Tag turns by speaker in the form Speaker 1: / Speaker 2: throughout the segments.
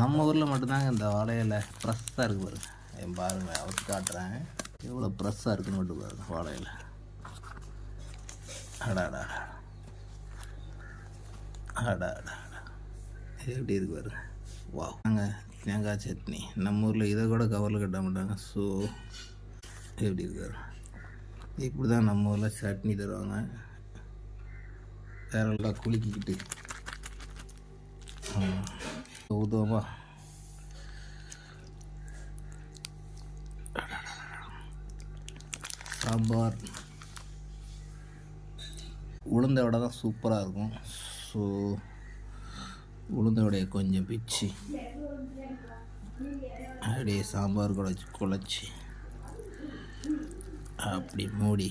Speaker 1: நம்ம ஊரில் மட்டும்தாங்க இந்த வாழையில ப்ரெஸ்ஸாக இருக்குது பாருங்க. என் பாருங்க அவத்து காட்டுறேன். எவ்வளோ ப்ரெஸ்ஸாக இருக்குன்னு மட்டும் பாருங்க வாழையில. அடாடா அடாடா எப்படி இருக்கு பாருங்க. வா வாங்க தேங்காய் சட்னி. நம்ம ஊரில் இதை கூட கவரில் கட்ட மாட்டாங்க. ஸோ எப்படி இருக்காரு இப்படி தான் நம்ம ஊரில் சட்னி தருவாங்க. வேறெல்லாம் குலுக்கிக்கிட்டு. ஊதுவா சாம்பார் உளுந்த வடை தான் சூப்பராக இருக்கும். ஸோ உளுந்த வடையை கொஞ்சம் பிச்சு அப்படியே சாம்பார் குழச்சி குழச்சி அப்படி மூடி.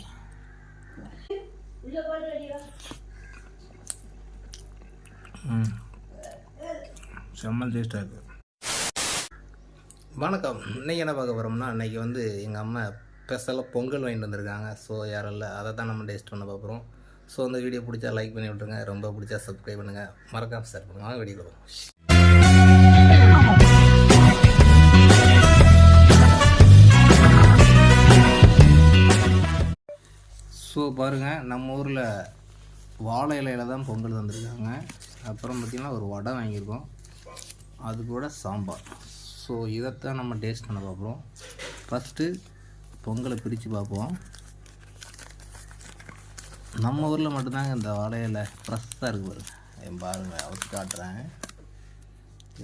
Speaker 1: ம். செம்ம டேஸ்ட்டாக இருக்குது வணக்கம். இன்றைக்கி என்ன பார்க்க போகிறோம்னா இன்றைக்கி வந்து எங்கள் அம்மா ஸ்பெஷலாக பொங்கல் வாங்கிட்டு வந்திருக்காங்க. ஸோ யாரும் இல்லை. அதை தான் நம்ம டேஸ்ட் பண்ண பார்க்குறோம். ஸோ அந்த வீடியோ பிடிச்சா லைக் பண்ணி விட்ருங்க ரொம்ப பிடிச்சா சப்ஸ்கிரைப் பண்ணுங்கள் மறக்காம ஷேர் பண்ணுங்க. வீடியோ வரும் ஸோ பாருங்கள் நம்ம ஊரில் வாழை இலையில தான் பொங்கல் தந்திருக்காங்க. அப்புறம் பார்த்திங்கன்னா ஒரு வடை வாங்கியிருக்கோம். அது கூட சாம்பார். ஸோ இதைத்தான் நம்ம டேஸ்ட் பண்ண பார்ப்போம். ஃபஸ்ட்டு பொங்கலை பிரித்து பார்ப்போம். நம்ம ஊரில் மட்டும்தாங்க இந்த வாழையில் இலை ப்ரெஸ்ஸாக இருக்குது பாருங்க. என் பாருங்க அவத்து காட்டுறேன்.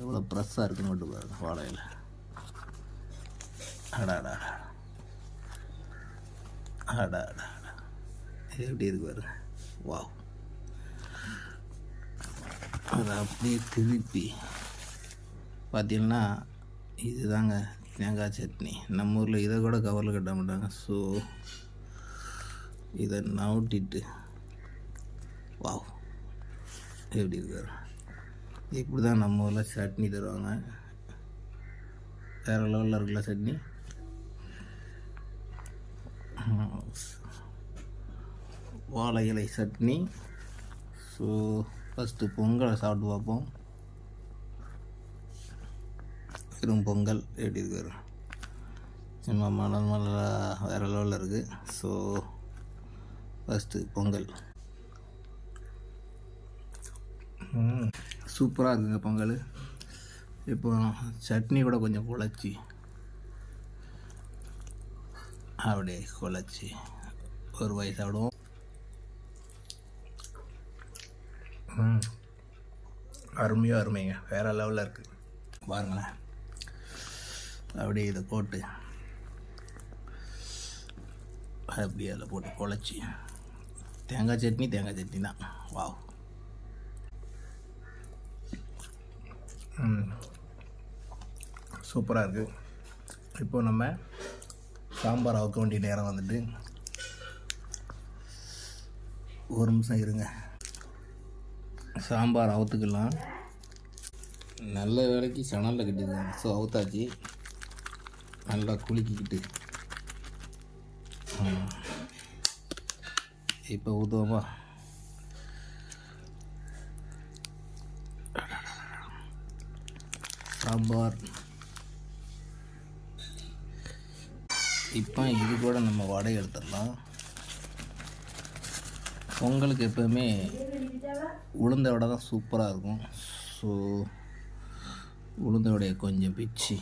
Speaker 1: எவ்வளோ ப்ரெஸ்ஸாக இருக்குன்னு மட்டும் பாருங்க வாழை இலை அடாடா அடாடா. எப்படி இருக்கு பாருங்க. வாவ் அதை அப்படியே திருப்பி பார்த்தீங்கன்னா இதுதாங்க தேங்காய் சட்னி. நம்ம ஊரில் இதை கூட கவரில் கட்ட மாட்டாங்க. ஸோ இதை நவுட்டிட்டு வாவ் எப்படி இருக்காரு? இப்படி தான் நம்ம ஊரில் சட்னி தருவாங்க. வேறு லெவலில் இருக்குல்ல சட்னி? வாழை இலை சட்னி. ஸோ ஃபஸ்ட்டு பொங்கலை சாப்பிட்டு பார்ப்போம். வெறும் பொங்கல் எப்படி இருக்காரு சும்மா மலர் மலராக வேறு லெவலில் இருக்குது ஸோ ஃபஸ்ட்டு பொங்கல். சூப்பராக இருக்குங்க பொங்கல். இப்போ சட்னி கூட கொஞ்சம் குழச்சி. அப்படியே குழச்சி. ஒரு வாய் சாப்பிடுவோம். அருமையாக அருமைங்க. வேறு லெவலில் இருக்குது பாருங்களேன். அப்படியே இதை போட்டு அப்படியே அதில் போட்டு குழச்சி தேங்காய் சட்னி தேங்காய் சட்னி தான். வாவ் சூப்பராக இருக்குது இப்போ நம்ம சாம்பார் அவுக்க வேண்டிய நேரம் வந்துட்டு ஒரு நிமிஷம் இருங்க. சாம்பார் அவுத்துக்கலாம் நல்ல வேலைக்கு சணலில் கட்டியிருக்காங்க. ஸோ அவுத்தாச்சு நல்லா குலுக்கிக்கிட்டு. இப்போ ஊதுவோமா? சாம்பார். இப்போ இது கூட நம்ம வடை எடுத்துடலாம். பொங்கலுக்கு எப்போவுமே உளுந்த வடை தான் சூப்பராக இருக்கும். ஸோ உளுந்த வடையை கொஞ்சம் பிச்சு.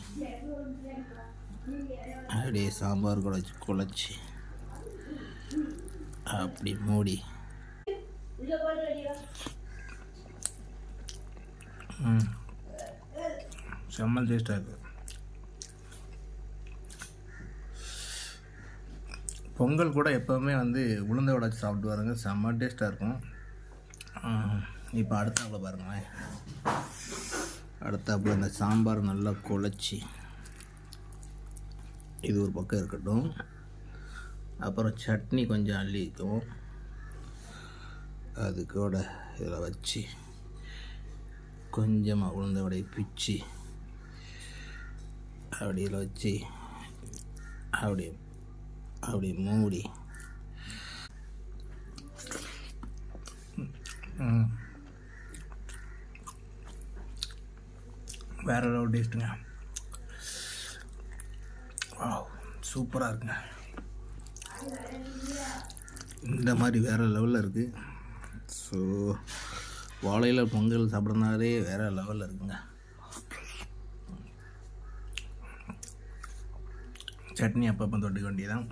Speaker 1: அப்படியே சாம்பார் குழச்சி குழச்சி. அப்படி மூடி. செம்ம டேஸ்ட்டாக இருக்குது பொங்கல் கூட எப்போவுமே வந்து உளுந்த வடை சாப்பிட்டு பாருங்க செம்ம டேஸ்ட்டாக இருக்கும். இப்போ அடுத்தாப்புல பாருங்களேன். அடுத்தாப்புல இந்த சாம்பார் நல்லா குழச்சி. இது ஒரு பக்கம் இருக்கட்டும். அப்புறம் சட்னி கொஞ்சம் அள்ளிக்கும் அது கூட இதில் வச்சு கொஞ்சமாக உளுந்த வடையை பிச்சு அப்படி இதில் வச்சு அப்படி அப்படி மூடி. வேறு லெவல் டேஸ்ட்டுங்க சூப்பராக இருக்குங்க. இந்த மாதிரி வேறு லெவலில் இருக்குது ஸோ வாழையில் பொங்கல் சாப்பிட்றதுனாலே வேறு லெவலில் இருக்குங்க. சட்னி அப்பப்போ தொட்டுக்க வேண்டியதான்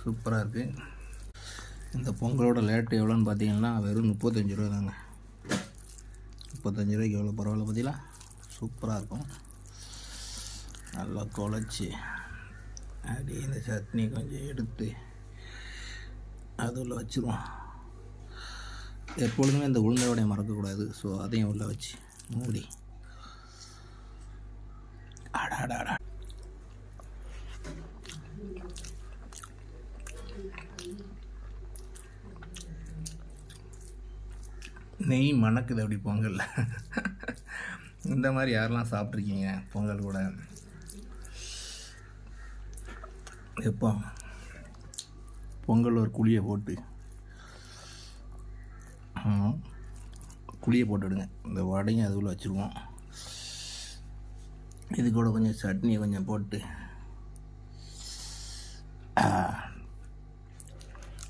Speaker 1: சூப்பராக இருக்குது இந்த பொங்கலோட லேட்டு எவ்வளோன்னு பார்த்தீங்கன்னா வெறும் முப்பத்தஞ்சு ரூபா தாங்க முப்பத்தஞ்சு ரூபாய்க்கு எவ்வளோ பரவாயில்ல பார்த்தீங்களா சூப்பராக இருக்கும். நல்லா குழச்சி அப்படியே இந்த சட்னி கொஞ்சம் எடுத்து அது வச்சுருவோம். எப்பொழுதுமே இந்த உளுந்த வடையை மறக்கக்கூடாது. ஸோ அதையும் உள்ளே வச்சு மூடி. அடாடாடா நெய் மணக்குது அப்படி பொங்கலில். இந்த மாதிரி யாரெல்லாம் சாப்பிட்ருக்கீங்க பொங்கல் கூட? எப்போ? பொங்கல் ஒரு குழியை போட்டு. குழியை போட்டுவிடுங்க இந்த வடையும் அதுக்குள்ளே வச்சுருவோம். இது கூட கொஞ்சம் சட்னியை கொஞ்சம் போட்டு.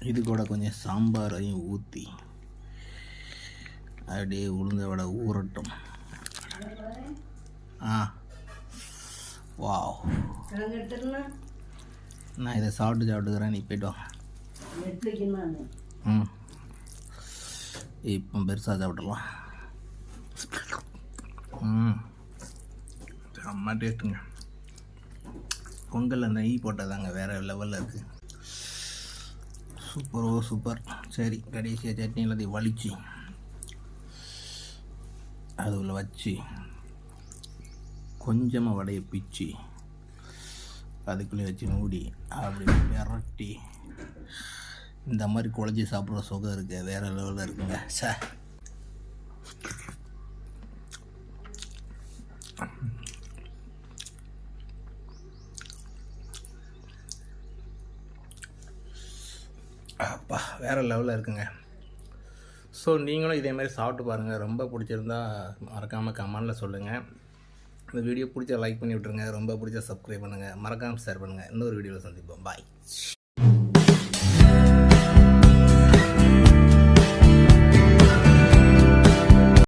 Speaker 1: இது கூட கொஞ்சம் சாம்பாரையும் ஊற்றி அப்படியே உளுந்த வடை ஊறட்டும். ஆ. வாவ். நான் இதை சாப்பிட்டு சாப்பிட்டுக்கிறேன் நீ போய்ட்டு வா. ம். இப்போ பெருசாக சாப்பிடலாம் ம். செம்ம டேஸ்ட்டுங்க. பொங்கலில் நெய் போட்டதாங்க வேறு லெவலில் இருக்குது சூப்பரோ சூப்பர். சரி கடைசியாக சட்னி எல்லாத்தையும் வலிச்சு. அதுல வச்சு கொஞ்சமாக வடையை பிச்சு. அதுக்குள்ளே வச்சு மூடி அப்படி விரட்டி இந்த மாதிரி குழஞ்சி சாப்பிட்ற சுகம் இருக்கு. வேறு லெவலில் இருக்குங்க. சார் அப்பா வேறு லெவலில் இருக்குங்க. ஸோ நீங்களும் இதே மாதிரி சாப்பிட்டு பாருங்கள் ரொம்ப பிடிச்சிருந்தா மறக்காமல் கமெண்டில் சொல்லுங்கள் இந்த வீடியோ பிடிச்சா லைக் பண்ணி விட்ருங்க ரொம்ப பிடிச்சா சப்ஸ்கிரைப் பண்ணுங்கள் மறக்காமல் ஷேர் பண்ணுங்கள் இன்னொரு வீடியோவில் சந்திப்போம். பாய்